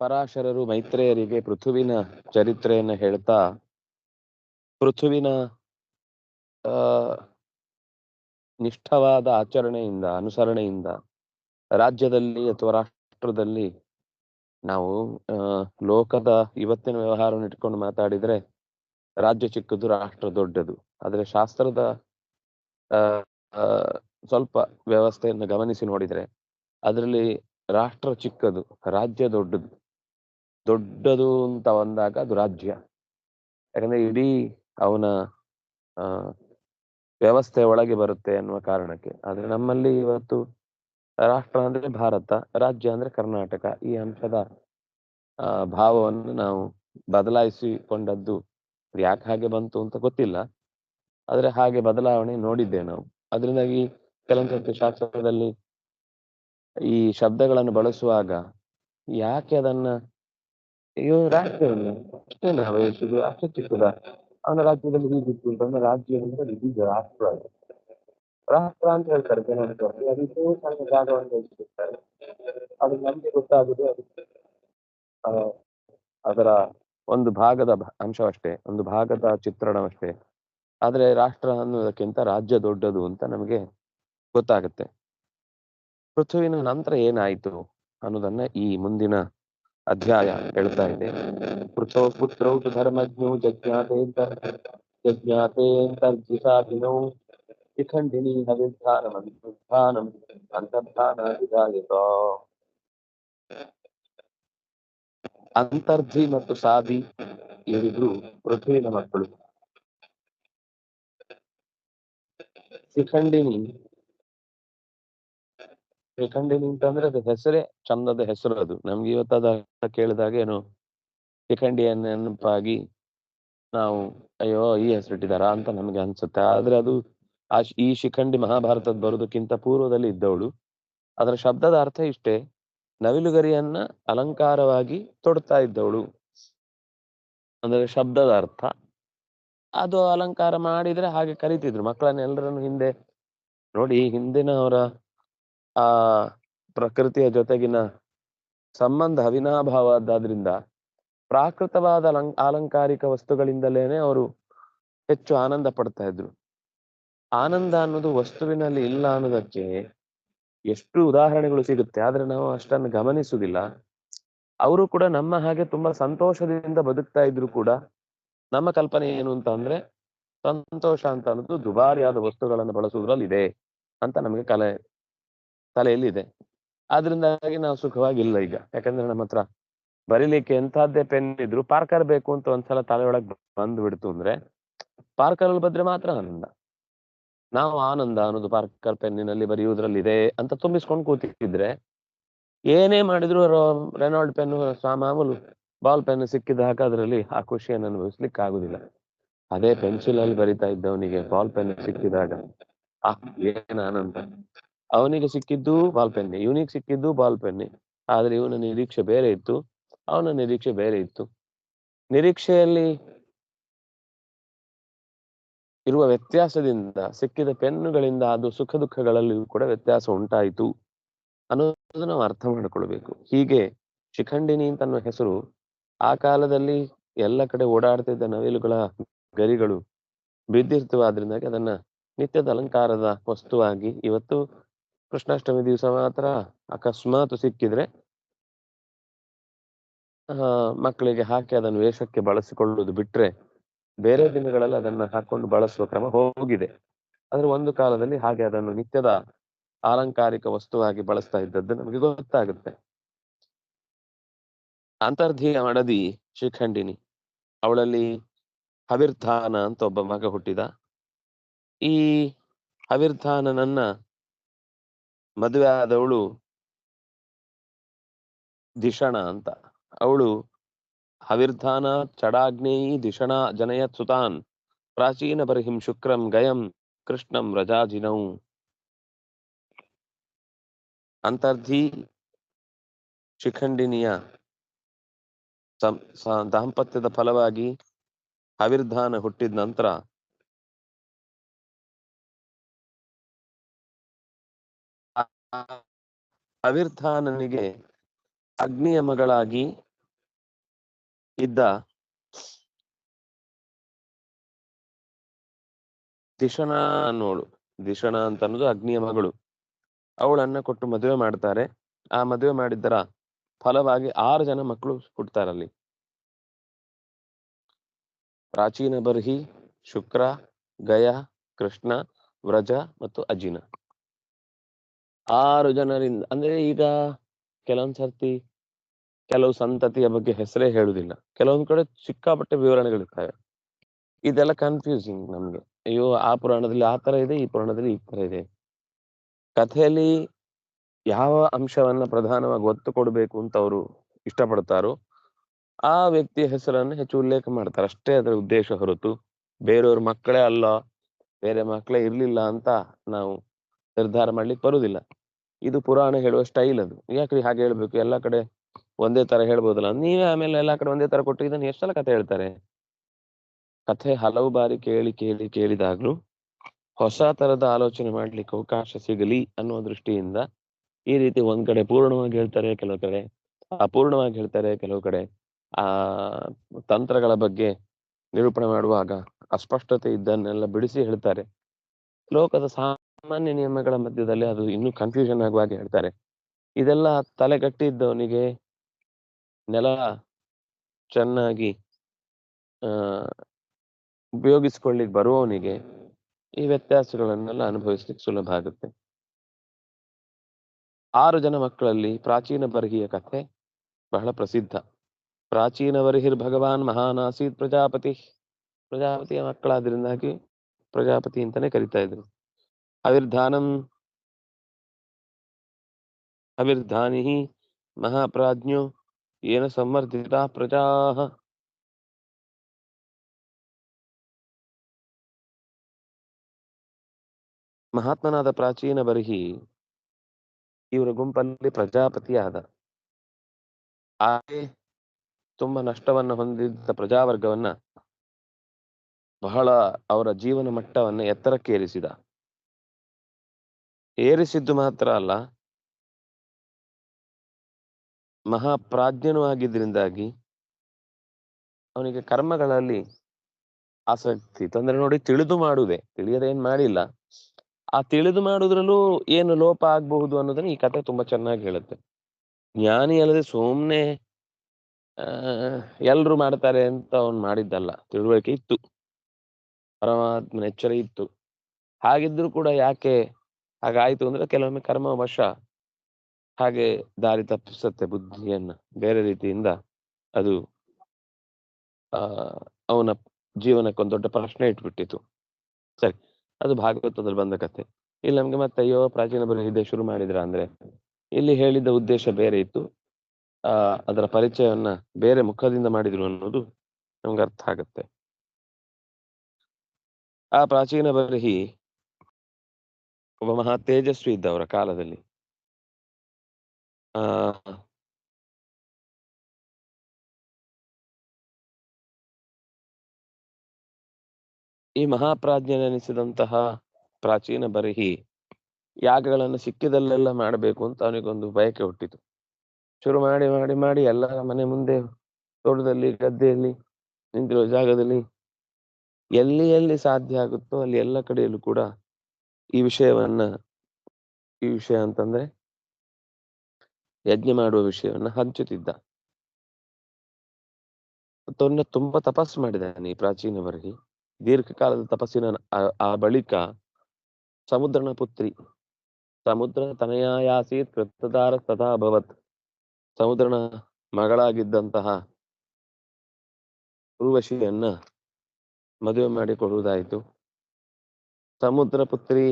ಪರಾಶರರು ಮೈತ್ರೇಯರಿಗೆ ಪೃಥುವಿನ ಚರಿತ್ರೆಯನ್ನು ಹೇಳ್ತಾ, ಪೃಥುವಿನ ನಿಷ್ಠವಾದ ಆಚರಣೆಯಿಂದ, ಅನುಸರಣೆಯಿಂದ ರಾಜ್ಯದಲ್ಲಿ ಅಥವಾ ರಾಷ್ಟ್ರದಲ್ಲಿ ನಾವು ಲೋಕದ ಇವತ್ತಿನ ವ್ಯವಹಾರವನ್ನು ಇಟ್ಕೊಂಡು ಮಾತಾಡಿದ್ರೆ ರಾಜ್ಯ ಚಿಕ್ಕದು, ರಾಷ್ಟ್ರ ದೊಡ್ಡದು. ಆದ್ರೆ ಶಾಸ್ತ್ರದ ಸ್ವಲ್ಪ ವ್ಯವಸ್ಥೆಯನ್ನು ಗಮನಿಸಿ ನೋಡಿದ್ರೆ ಅದರಲ್ಲಿ ರಾಷ್ಟ್ರ ಚಿಕ್ಕದು, ರಾಜ್ಯ ದೊಡ್ಡದು. ದೊಡ್ಡದು ಅಂತ ಬಂದಾಗ ಅದು ರಾಜ್ಯ. ಯಾಕಂದ್ರೆ ಇಡೀ ಅವನ ವ್ಯವಸ್ಥೆ ಒಳಗೆ ಬರುತ್ತೆ ಅನ್ನುವ ಕಾರಣಕ್ಕೆ. ಆದ್ರೆ ನಮ್ಮಲ್ಲಿ ಇವತ್ತು ರಾಷ್ಟ್ರ ಅಂದ್ರೆ ಭಾರತ, ರಾಜ್ಯ ಅಂದ್ರೆ ಕರ್ನಾಟಕ. ಈ ಅಂಶದ ಭಾವವನ್ನು ನಾವು ಬದಲಾಯಿಸಿಕೊಂಡದ್ದು ಯಾಕೆ ಹಾಗೆ ಬಂತು ಅಂತ ಗೊತ್ತಿಲ್ಲ. ಆದ್ರೆ ಹಾಗೆ ಬದಲಾವಣೆ ನೋಡಿದ್ದೆ ನಾವು. ಅದರಿಂದಾಗಿ ಕೆಲವೊಂದು ಶಾಸ್ತ್ರದಲ್ಲಿ ಈ ಶಬ್ದಗಳನ್ನು ಬಳಸುವಾಗ ಯಾಕೆ ಅದನ್ನ ಅಯ್ಯೋ ರಾಷ್ಟ್ರ ಅಷ್ಟೇನ ವಯಸ್ಸು ಅಷ್ಟೇ ಚಿಕ್ಕದ ಅವನ ರಾಜ್ಯದಲ್ಲಿ ಹೀಗಿತ್ತು ಅಂತಂದ್ರೆ ರಾಜ್ಯ ಅಂದ್ರೆ ಇದೀಗ ರಾಷ್ಟ್ರ. ರಾಷ್ಟ್ರ ಅಂತ ಹೇಳ್ತಾರೆ ಕೆಲವೊಂದು ಅದಕ್ಕೆ ಸಣ್ಣ ಜಾಗವನ್ನು ವಹಿಸಿರ್ತಾರೆ ಅದು ನಮ್ಗೆ ಗೊತ್ತಾಗುದು ಅದು ಅದರ ಒಂದು ಭಾಗದ ಅಂಶವಷ್ಟೇ ಒಂದು ಭಾಗದ ಚಿತ್ರಣವಷ್ಟೇ ಆದ್ರೆ ರಾಷ್ಟ್ರ ಅನ್ನೋದಕ್ಕಿಂತ ರಾಜ್ಯ ದೊಡ್ಡದು ಅಂತ ನಮಗೆ ಗೊತ್ತಾಗುತ್ತೆ ಪೃಥ್ವಿನ ನಂತರ ಏನಾಯ್ತು ಅನ್ನೋದನ್ನ ಈ ಮುಂದಿನ ಅಧ್ಯಾಯ ಹೇಳ್ತಾ ಇದೆ. ಪೃಥೋ ಪುತ್ರೌ ತು ಧರ್ಮಜ್ಞೋ ಜಜ್ಞಾತೆ ಜಜ್ಞಾತೆ ಅಂತರ್ಜಿತಾಭಿನೌ ಶಿಖಂಡಿನಿ ಹವಿರ್ಧಾನಂ ಅಂತರ್ಧಾನಂ ಅಂತರ್ಧಾನ ವಿಧಾಯತ ಅಂತರ್ಧಿ ಮತ್ತು ಸಾಧಿ ಇವರಿಬ್ರು ಪೃಥ್ವಿನ ಮಕ್ಕಳು. ಶಿಖಂಡಿನಿ ಶಿಖಂಡಿನಿ ಅಂತಂದ್ರೆ ಅದು ಹೆಸರೇ ಚಂದದ ಹೆಸರು ಅದು. ನಮ್ಗೆ ಇವತ್ತು ಅದ ಕೇಳಿದಾಗ ಏನು ಶಿಖಂಡಿಯನ್ನ ನೆನಪಾಗಿ ನಾವು, ಅಯ್ಯೋ ಈ ಹೆಸರಿಟ್ಟಿದಾರ ಅಂತ ನಮ್ಗೆ ಅನ್ಸುತ್ತೆ. ಆದ್ರೆ ಅದು ಆ ಈ ಶಿಖಂಡಿ ಮಹಾಭಾರತದ ಬರೋದಕ್ಕಿಂತ ಪೂರ್ವದಲ್ಲಿ ಇದ್ದವಳು. ಅದರ ಶಬ್ದದ ಅರ್ಥ ಇಷ್ಟೇ, ನವಿಲುಗರಿಯನ್ನ ಅಲಂಕಾರವಾಗಿ ತೊಡ್ತಾ ಇದ್ದವಳು. ಅಂದ್ರೆ ಶಬ್ದದ ಅರ್ಥ. ಅದು ಅಲಂಕಾರ ಮಾಡಿದ್ರೆ ಹಾಗೆ ಕರಿತಿದ್ರು. ಮಕ್ಕಳನ್ನ ಎಲ್ಲರನ್ನು ಹಿಂದೆ, ನೋಡಿ ಹಿಂದಿನವರ ಆ ಪ್ರಕೃತಿಯ ಜೊತೆಗಿನ ಸಂಬಂಧ ಅವಿನಾಭಾವದ್ದಾದ್ರಿಂದ ಪ್ರಾಕೃತವಾದ ಅಲಂ ಅಲಂಕಾರಿಕ ವಸ್ತುಗಳಿಂದಲೇನೆ ಅವರು ಹೆಚ್ಚು ಆನಂದ ಪಡ್ತಾ ಇದ್ರು. ಆನಂದ ಅನ್ನೋದು ವಸ್ತುವಿನಲ್ಲಿ ಇಲ್ಲ ಅನ್ನೋದಕ್ಕೆ ಎಷ್ಟು ಉದಾಹರಣೆಗಳು ಸಿಗುತ್ತೆ, ಆದ್ರೆ ನಾವು ಅಷ್ಟನ್ನು ಗಮನಿಸುವುದಿಲ್ಲ. ಅವರು ಕೂಡ ನಮ್ಮ ಹಾಗೆ ತುಂಬಾ ಸಂತೋಷದಿಂದ ಬದುಕ್ತಾ ಇದ್ರು ಕೂಡ ನಮ್ಮ ಕಲ್ಪನೆ ಏನು ಅಂತ ಅಂದ್ರೆ, ಸಂತೋಷ ಅಂತ ಅನ್ನೋದು ದುಬಾರಿಯಾದ ವಸ್ತುಗಳನ್ನು ಬಳಸುವುದ್ರಲ್ಲಿ ಇದೆ ಅಂತ ನಮಗೆ ಕಲೆ ತಲೆಯಲ್ಲಿದೆ. ಆದ್ರಿಂದಾಗಿ ನಾವು ಸುಖವಾಗಿಲ್ಲ ಈಗ. ಯಾಕಂದ್ರೆ ನಮ್ಮ ಹತ್ರ ಬರೀಲಿಕ್ಕೆ ಎಂತಹದ್ದೇ ಪೆನ್ ಇದ್ರು ಪಾರ್ಕರ್ ಬೇಕು ಅಂತ ಒಂದ್ಸಲ ತಲೆಯೊಳಗೆ ಬಂದು ಬಿಡ್ತು ಅಂದ್ರೆ ಪಾರ್ಕರ್ ಅಲ್ಲಿ ಬಂದ್ರೆ ಮಾತ್ರ ಆನಂದ. ನಾವು ಆನಂದ ಅನ್ನೋದು ಪಾರ್ಕರ್ ಪೆನ್ನಿನಲ್ಲಿ ಬರೆಯುವುದ್ರಲ್ಲಿ ಇದೆ ಅಂತ ತುಂಬಿಸ್ಕೊಂಡು ಕೂತಿದ್ರೆ ಏನೇ ಮಾಡಿದ್ರು ರೆನಾಲ್ಡ್ ಪೆನ್ ಮಾಮೂಲು ಬಾಲ್ ಪೆನ್ ಸಿಕ್ಕಿದಾಗ ಅದರಲ್ಲಿ ಆ ಖುಷಿಯನ್ನು ಅನುಭವಿಸ್ಲಿಕ್ಕೆ ಆಗುದಿಲ್ಲ ಅದೇ ಪೆನ್ಸಿಲ್ ಅಲ್ಲಿ ಬರಿತಾ ಇದ್ದವನಿಗೆ ಬಾಲ್ ಪೆನ್ ಸಿಕ್ಕಿದಾಗ ಆ ಏನ್ ಆನಂದ. ಅವನಿಗೆ ಸಿಕ್ಕಿದ್ದು ಬಾಲ್ ಪೆನ್ ಇವನಿಗೆ ಸಿಕ್ಕಿದ್ದು ಬಾಲ್ ಪೆನ್ ಆದ್ರೆ ಇವನ ನಿರೀಕ್ಷೆ ಬೇರೆ ಇತ್ತು. ಅವನ ನಿರೀಕ್ಷೆ ಬೇರೆ ಇತ್ತು. ನಿರೀಕ್ಷೆಯಲ್ಲಿ ಇರುವ ವ್ಯತ್ಯಾಸದಿಂದ, ಸಿಕ್ಕಿದ ಪೆನ್ನುಗಳಿಂದ ಅದು ಸುಖ ದುಃಖಗಳಲ್ಲಿಯೂ ಕೂಡ ವ್ಯತ್ಯಾಸ ಉಂಟಾಯಿತು ಅನ್ನೋದನ್ನು ನಾವು ಅರ್ಥ ಮಾಡಿಕೊಳ್ಬೇಕು. ಹೀಗೆ ಶಿಖಂಡಿನಿ ಅಂತ ಅನ್ನೋ ಹೆಸರು ಆ ಕಾಲದಲ್ಲಿ ಎಲ್ಲ ಕಡೆ ಓಡಾಡ್ತಿದ್ದ ನವಿಲುಗಳ ಗರಿಗಳು ಬಿದ್ದಿರ್ತವಾದ್ರಿಂದಾಗಿ ಅದನ್ನ ನಿತ್ಯದ ಅಲಂಕಾರದ ವಸ್ತುವಾಗಿ ಇವತ್ತು ಕೃಷ್ಣಾಷ್ಟಮಿ ದಿವಸ ಮಾತ್ರ ಅಕಸ್ಮಾತ್ ಸಿಕ್ಕಿದ್ರೆ ಮಕ್ಕಳಿಗೆ ಹಾಕಿ ಅದನ್ನು ವೇಷಕ್ಕೆ ಬಳಸಿಕೊಳ್ಳುವುದು ಬಿಟ್ರೆ ಬೇರೆ ದಿನಗಳಲ್ಲಿ ಅದನ್ನ ಹಾಕೊಂಡು ಬಳಸುವ ಕ್ರಮ ಹೋಗಿದೆ. ಆದ್ರೆ ಒಂದು ಕಾಲದಲ್ಲಿ ಹಾಗೆ ಅದನ್ನು ನಿತ್ಯದ ಅಲಂಕಾರಿಕ ವಸ್ತುವಾಗಿ ಬಳಸ್ತಾ ಇದ್ದದ್ದು ನಮಗೆ ಗೊತ್ತಾಗುತ್ತೆ. ಅಂತರ್ಧೀಯ ಮಡದಿ ಶಿಖಂಡಿನಿ ಅವಳಲ್ಲಿ ಹವಿರ್ಧಾನ ಅಂತ ಒಬ್ಬ ಮಗ ಹುಟ್ಟಿದ. ಈ ಹವಿರ್ಧಾನನನ್ನ ಮದುವೆ ಆದವಳು ದಿಷಣ ಅಂತ. ಅವಳು ಹವಿರ್ಧಾನ, ಚಡಾಗ್ನೇಯಿ ದಿಷಣ ಜನಯತ್ ಸುತಾನ್, ಪ್ರಾಚೀನ ಬರ್ಹಿಂ ಶುಕ್ರಂ, ಗಯಂ, ಕೃಷ್ಣಂ, ರಜಾಜಿನೌ. ಅಂತರ್ಧಿ ಶಿಖಂಡಿನಿಯ ದಾಂಪತ್ಯದ ಫಲವಾಗಿ ಹವಿರ್ಧಾನ ಹುಟ್ಟಿದ ನಂತರ ಹವಿರ್ಧಾನನಿಗೆ ಅಗ್ನಿಯ ಮಗಳಾಗಿ ಇದ್ದ ದಿಶಣ ಅನ್ನೋಳು. ದಿಶಣ ಅಂತ ಅನ್ನೋದು ಅಗ್ನಿಯ ಮಗಳು. ಅವಳನ್ನ ಕೊಟ್ಟು ಮದುವೆ ಮಾಡ್ತಾರೆ. ಆ ಮದುವೆ ಮಾಡಿದ್ದರ ಫಲವಾಗಿ ಆರು ಜನ ಮಕ್ಕಳು ಹುಟ್ಟುತ್ತಾರಲ್ಲಿ ಪ್ರಾಚೀನ ಬರ್ಹಿ, ಶುಕ್ರ, ಗಯ, ಕೃಷ್ಣ, ವ್ರಜ ಮತ್ತು ಅಜಿನ. ಆರು ಜನರಿಂದ, ಅಂದ್ರೆ ಈಗ ಕೆಲವೊಂದ್ ಸರ್ತಿ ಕೆಲವು ಸಂತತಿಯ ಬಗ್ಗೆ ಹೆಸರೇ ಹೇಳುದಿಲ್ಲ. ಕೆಲವೊಂದ್ ಕಡೆ ಸಿಕ್ಕಾಪಟ್ಟೆ ವಿವರಣೆಗಳಿರ್ತವೆ ಇದೆಲ್ಲ ಕನ್ಫ್ಯೂಸಿಂಗ್ ನಮ್ಗೆ. ಅಯ್ಯೋ, ಆ ಪುರಾಣದಲ್ಲಿ ಆ ತರ ಇದೆ, ಈ ಪುರಾಣದಲ್ಲಿ ಈ ತರ ಇದೆ. ಕಥೆಯಲ್ಲಿ ಯಾವ ಅಂಶವನ್ನ ಪ್ರಧಾನವಾಗಿ ಒತ್ತು ಕೊಡಬೇಕು ಅಂತ ಅವರು ಇಷ್ಟಪಡ್ತಾರೋ, ಆ ವ್ಯಕ್ತಿಯ ಹೆಸರನ್ನು ಹೆಚ್ಚು ಉಲ್ಲೇಖ ಮಾಡ್ತಾರೆ. ಅಷ್ಟೇ ಅದರ ಉದ್ದೇಶ ಹೊರತು ಬೇರೆಯವ್ರ ಮಕ್ಕಳೇ ಅಲ್ಲ, ಬೇರೆ ಮಕ್ಕಳೇ ಇರ್ಲಿಲ್ಲ ಅಂತ ನಾವು ನಿರ್ಧಾರ ಮಾಡ್ಲಿಕ್ಕೆ ಬರುದಿಲ್ಲ ಇದು ಪುರಾಣ ಹೇಳುವ ಸ್ಟೈಲ್ ಅದು. ಯಾಕ್ರಿ ಹಾಗೆ ಹೇಳ್ಬೇಕು? ಎಲ್ಲಾ ಕಡೆ ಒಂದೇ ತರ ಹೇಳ್ಬೋದಲ್ಲ? ನೀವೇ ಆಮೇಲೆ ಎಲ್ಲಾ ಕಡೆ ಒಂದೇ ತರ ಕೊಟ್ಟು ಇದನ್ನ ಎಷ್ಟೆಲ್ಲ ಕಥೆ ಹೇಳ್ತಾರೆ? ಕಥೆ ಹಲವು ಬಾರಿ ಕೇಳಿ ಕೇಳಿ ಕೇಳಿದಾಗ್ಲೂ ಹೊಸ ತರದ ಆಲೋಚನೆ ಮಾಡ್ಲಿಕ್ಕೆ ಅವಕಾಶ ಸಿಗಲಿ ಅನ್ನೋ ದೃಷ್ಟಿಯಿಂದ ಈ ರೀತಿ ಒಂದ್ ಕಡೆ ಪೂರ್ಣವಾಗಿ ಹೇಳ್ತಾರೆ ಕೆಲವು ಕಡೆ ಅಪೂರ್ಣವಾಗಿ ಹೇಳ್ತಾರೆ ಕೆಲವು ಕಡೆ ಆ ತಂತ್ರಗಳ ಬಗ್ಗೆ ನಿರೂಪಣೆ ಮಾಡುವಾಗ ಅಸ್ಪಷ್ಟತೆ ಇದ್ದನ್ನೆಲ್ಲ ಬಿಡಿಸಿ ಹೇಳ್ತಾರೆ. ಲೋಕದ ಸಾಮಾನ್ಯ ನಿಯಮಗಳ ಮಧ್ಯದಲ್ಲಿ ಅದು ಇನ್ನೂ ಕನ್ಫ್ಯೂಷನ್ ಆಗುವ ಹಾಗೆ ಹೇಳ್ತಾರೆ. ಇದೆಲ್ಲ ತಲೆಗಟ್ಟಿದ್ದವನಿಗೆ ನೆಲ ಚೆನ್ನಾಗಿ, ಆ, ಉಪಯೋಗಿಸ್ಕೊಳ್ಳಿಕ್ ಬರುವವನಿಗೆ ಈ ವ್ಯತ್ಯಾಸಗಳನ್ನೆಲ್ಲ ಅನುಭವಿಸ್ಲಿಕ್ಕೆ ಸುಲಭ ಆಗುತ್ತೆ. ಆರು ಜನ ಮಕ್ಕಳಲ್ಲಿ ಪ್ರಾಚೀನ ಬರ್ಹಿಯ ಕಥೆ ಬಹಳ ಪ್ರಸಿದ್ಧ. ಪ್ರಾಚೀನ ಬರ್ಹಿರ್ ಭಗವಾನ್ ಮಹಾನ್ ಆಸೀತ್ ಪ್ರಜಾಪತಿ, ಪ್ರಜಾಪತಿಯ ಮಕ್ಕಳಾದ್ರಿಂದಾಗಿ ಪ್ರಜಾಪತಿ ಅಂತಾನೆ ಕರಿತಾ ಇದ್ರು. ಅವಿರ್ಧಾನಂ ಅವಿರ್ಧಾನಿ ಮಹಾಪ್ರಾಜ್ಞೋ ಏನ ಸಂವರ್ಧಿತ ಪ್ರಜಾ ಮಹಾತ್ಮನಾದ ಪ್ರಾಚೀನ ಬರಹಿ ಇವರ ಗುಂಪಲ್ಲಿ ಪ್ರಜಾಪತಿಯಾದ ಹಾಗೆ ತುಂಬಾ ನಷ್ಟವನ್ನ ಹೊಂದಿದ್ದ ಪ್ರಜಾವರ್ಗವನ್ನ ಬಹಳ ಅವರ ಜೀವನ ಮಟ್ಟವನ್ನ ಎತ್ತರಕ್ಕೆ ಏರಿಸಿದ ಏರಿಸಿದ್ದು ಮಾತ್ರ ಅಲ್ಲ ಮಹಾಪ್ರಾಜ್ಞನೂ ಆಗಿದ್ದರಿಂದಾಗಿ ಅವನಿಗೆ ಕರ್ಮಗಳಲ್ಲಿ ಆಸಕ್ತಿ, ತಂದ್ರೆ ನೋಡಿ ತಿಳಿದು ಮಾಡುವುದೇ ತಿಳಿಯದೆ ಏನ್ ಮಾಡಿಲ್ಲ. ಆ ತಿಳಿದು ಮಾಡುದ್ರಲ್ಲೂ ಏನು ಲೋಪ ಆಗ್ಬಹುದು ಅನ್ನೋದನ್ನ ಈ ಕಥೆ ತುಂಬಾ ಚೆನ್ನಾಗಿ ಹೇಳುತ್ತೆ. ಜ್ಞಾನಿ ಅಲ್ಲದೆ ಸುಮ್ನೆ, ಆ, ಎಲ್ರು ಮಾಡ್ತಾರೆ ಅಂತ ಅವ್ನು ಮಾಡಿದ್ದಲ್ಲ. ತಿಳುವಳಿಕೆ ಇತ್ತು. ಪರಮಾತ್ಮನ ಎಚ್ಚರ ಇತ್ತು. ಹಾಗಿದ್ರು ಕೂಡ ಯಾಕೆ ಹಾಗಾಯ್ತು ಅಂದ್ರೆ ಕೆಲವೊಮ್ಮೆ ಕರ್ಮ ವಶ ಹಾಗೆ ದಾರಿ ತಪ್ಪಿಸುತ್ತೆ ಬುದ್ಧಿಯನ್ನ. ಬೇರೆ ರೀತಿಯಿಂದ ಅದು, ಆ, ಅವನ ಜೀವನಕ್ಕೆ ಒಂದು ದೊಡ್ಡ ಪ್ರಶ್ನೆ ಇಟ್ಬಿಟ್ಟಿತು. ಸರಿ, ಅದು ಭಾಗವತದಲ್ಲಿ ಬಂದ ಕಥೆ. ಇಲ್ಲಿ ನಮ್ಗೆ ಮತ್ತೆ ಅಯ್ಯೋ ಪ್ರಾಚೀನ ಬರಹಿದೆ ಶುರು ಮಾಡಿದ್ರ ಅಂದ್ರೆ, ಇಲ್ಲಿ ಹೇಳಿದ್ದ ಉದ್ದೇಶ ಬೇರೆ ಇತ್ತು. ಆ, ಅದರ ಪರಿಚಯವನ್ನ ಬೇರೆ ಮುಖದಿಂದ ಮಾಡಿದ್ರು ಅನ್ನೋದು ನಮ್ಗೆ ಅರ್ಥ ಆಗತ್ತೆ. ಆ ಪ್ರಾಚೀನ ಬರಹಿ ಒಬ್ಬ ಮಹಾ ತೇಜಸ್ವಿ ಇದ್ದ ಅವರ ಕಾಲದಲ್ಲಿ. ಆ. ಈ ಮಹಾಪ್ರಾಜ್ಞನೆನಿಸಿದಂತಹ ಪ್ರಾಚೀನ ಬರಹಿ ಯಾಗಗಳನ್ನು ಸಿಕ್ಕಿದಲ್ಲೆಲ್ಲ ಮಾಡಬೇಕು ಅಂತ ಅವನಿಗೊಂದು ಬಯಕೆ ಹುಟ್ಟಿತು. ಶುರು ಮಾಡಿ ಮಾಡಿ ಮಾಡಿ ಎಲ್ಲರ ಮನೆ ಮುಂದೆ ತೋಟದಲ್ಲಿ, ಗದ್ದೆಯಲ್ಲಿ ನಿಂತಿರುವ ಜಾಗದಲ್ಲಿ ಎಲ್ಲಿ ಎಲ್ಲಿ ಸಾಧ್ಯ ಆಗುತ್ತೋ ಅಲ್ಲಿ ಎಲ್ಲ ಕಡೆಯಲ್ಲೂ ಕೂಡ ಈ ವಿಷಯವನ್ನ, ಈ ವಿಷಯ ಅಂತಂದ್ರೆ, ಯಜ್ಞ ಮಾಡುವ ವಿಷಯವನ್ನ ಹಂಚುತ್ತಿದ್ದ. ತನ್ನ ತುಂಬಾ ತಪಸ್ಸು ಮಾಡಿದ್ದಾನೆ ಈ ಪ್ರಾಚೀನ ವರ್ಗಿ ದೀರ್ಘಕಾಲದ ತಪಸ್ಸಿನ ಆ- ಬಳಿಕ ಸಮುದ್ರನ ಪುತ್ರಿ, ಸಮುದ್ರ ತನಯಾಯಾಸೀತ್ ಕೃತದಾರ ಸದಾ ಅಭವತ್ ಸಮುದ್ರನ ಮಗಳಾಗಿದ್ದಂತಹ ಉರ್ವಶಿಯನ್ನ ಮದುವೆ ಮಾಡಿಕೊಡುವುದಾಯಿತು. ಸಮುದ್ರ ಪುತ್ರಿ.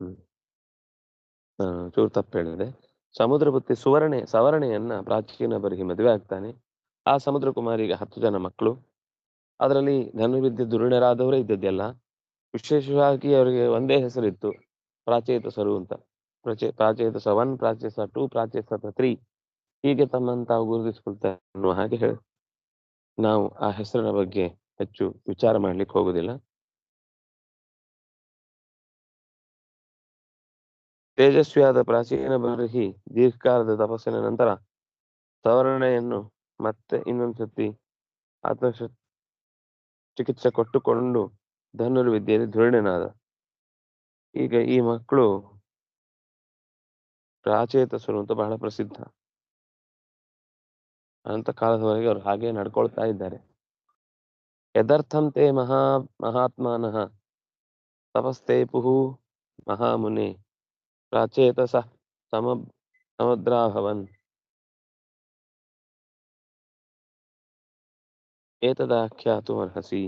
ಹ್ಮ್. ಆ, ಚೂರು ತಪ್ಪು ಹೇಳಿದೆ. ಸಮುದ್ರ ಪುತ್ರಿ ಸುವರ್ಣೆ ಸವರ್ಣೆಯನ್ನ ಪ್ರಾಚೀನ ಬರಿಗೆ ಮದುವೆ ಆಗ್ತಾನೆ. ಆ ಸಮುದ್ರ ಕುಮಾರಿಗೆ ಹತ್ತು ಜನ ಮಕ್ಕಳು. ಅದರಲ್ಲಿ ಧನುವಿದ್ಯೆ ದುರುಣರಾದವರೇ ಇದ್ದದ್ದೆಲ್ಲ. ವಿಶೇಷವಾಗಿ ಅವರಿಗೆ ಒಂದೇ ಹೆಸರಿತ್ತು ಪ್ರಾಚೇತ ಸರು ಅಂತ. ಪ್ರಚೇ Prachetas one Pracheta two Pracheta three ಹೀಗೆ ತಮ್ಮನ್ನು ತಾವು ಗುರುತಿಸಿಕೊಳ್ತಾರೆ ಅನ್ನುವ ಹಾಗೆ ಹೇಳಿ. ನಾವು ಆ ಹೆಸರಿನ ಬಗ್ಗೆ ಹೆಚ್ಚು ವಿಚಾರ ಮಾಡ್ಲಿಕ್ಕೆ ಹೋಗುದಿಲ್ಲ. ತೇಜಸ್ವಿಯಾದ ಪ್ರಾಚೀನ ಬರಹಿ ದೀರ್ಘಕಾಲದ ತಪಸ್ಸಿನ ನಂತರ ಸವರಣೆಯನ್ನು ಮತ್ತೆ ಇನ್ನೊಂದ್ಸತಿ ಆತ್ಮ ಚಿಕಿತ್ಸೆ ಕೊಟ್ಟುಕೊಂಡು ಧನುರ್ವಿದ್ಯೆಯಲ್ಲಿ ಧುರೀಣನಾದ ಈಗ ಈ ಮಕ್ಕಳು ಪ್ರಾಚೇತಸರು ಅಂತ ಬಹಳ ಪ್ರಸಿದ್ಧ. ಅನಂತ ಕಾಲದವರೆಗೆ ಅವರು ಹಾಗೆ ನಡ್ಕೊಳ್ತಾ ಇದ್ದಾರೆ. ಯದರ್ಥಂತೆ ಮಹಾ, ಮಹಾತ್ಮನಃ ತಪಸ್ತೆ ಪುಹು ಮಹಾಮುನೆ ಪ್ರಾಚೇತಸ ಸಮ, ಸಮುದ್ರಾಭವನ್. ಏತದಾಖ್ಯಾತು ಅರ್ಹಸಿ.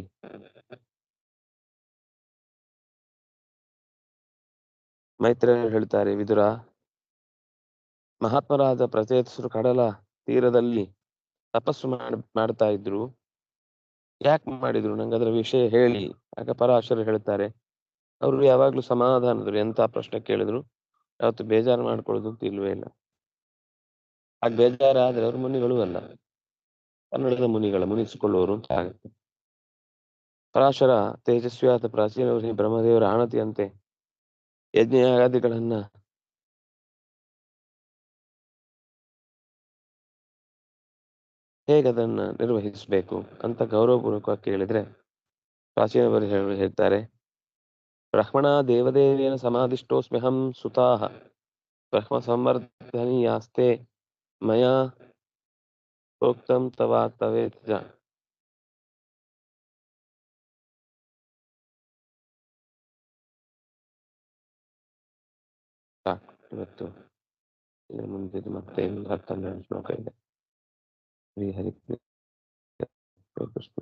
ಮೈತ್ರೇಯರು ಹೇಳ್ತಾರೆ, ವಿದುರ ಮಹಾತ್ಮರಾದ ಪ್ರಚೇತಸರು ಕಡಲ ತೀರದಲ್ಲಿ ತಪಸ್ಸು ಮಾಡ್, ಮಾಡ್ತಾ ಇದ್ರು. ಯಾಕೆ ಮಾಡಿದ್ರು? ನಂಗೆ ಅದರ ವಿಷಯ ಹೇಳಿ. ಆಗ ಪರಾಶರ ಹೇಳ್ತಾರೆ? ಅವರು ಯಾವಾಗ್ಲೂ ಸಮಾಧಾನದ್ರು. ಎಂತ ಪ್ರಶ್ನೆ ಕೇಳಿದ್ರು? ಯಾವತ್ತು ಬೇಜಾರು ಮಾಡ್ಕೊಳ್ಳೋದು ಇಲ್ವೇ ಇಲ್ಲ. ಆಗ ಬೇಜಾರಾದ್ರೆ ಅವ್ರ ಮುನಿಗಳು ಅಲ್ಲ. ಕನ್ನಡದ ಮುನಿಗಳ ಮುನಿಸಿಕೊಳ್ಳುವರು ಅಂತ ಆಗುತ್ತೆ. ಪರಾಶರ ತೇಜಸ್ವಿಯಾದ ಪ್ರಾಚೀನವರಿಗೆ ಬ್ರಹ್ಮದೇವರ ಆಣತಿಯಂತೆ ಯಜ್ಞಯಾಗಾದಿಗಳನ್ನ ಹೇಗೆ ಅದನ್ನ ನಿರ್ವಹಿಸಬೇಕು ಅಂತ ಗೌರವಪೂರ್ವಕವಾಗಿ ಕೇಳಿದ್ರೆ ಪ್ರಾಚೀನವರು ಹೇಳ್ತಾರೆ. ಬ್ರಹ್ಮಣ ದೇವದೇವೇನ ಸಮಾಧಿಷ್ಟೋಸ್ಮ್ಯಹಂ ಸುತಾಹ. ಬ್ರಹ್ಮ ಸಂವರ್ಧನೀಯಾಸ್ತೆ ಮಯಾ ಪ್ರೋಕ್ತಂ ತವಾ ತವೇ ಇವತ್ತು ಮುಂದಿದ್ದು ಮುಂದೆ ಮತ್ತೆ ಹತ್ತೊಂದು ಶ್ಲೋಕ ಇದೆ ಶ್ರೀ ಹರಿ ಕೃಷ್ಣ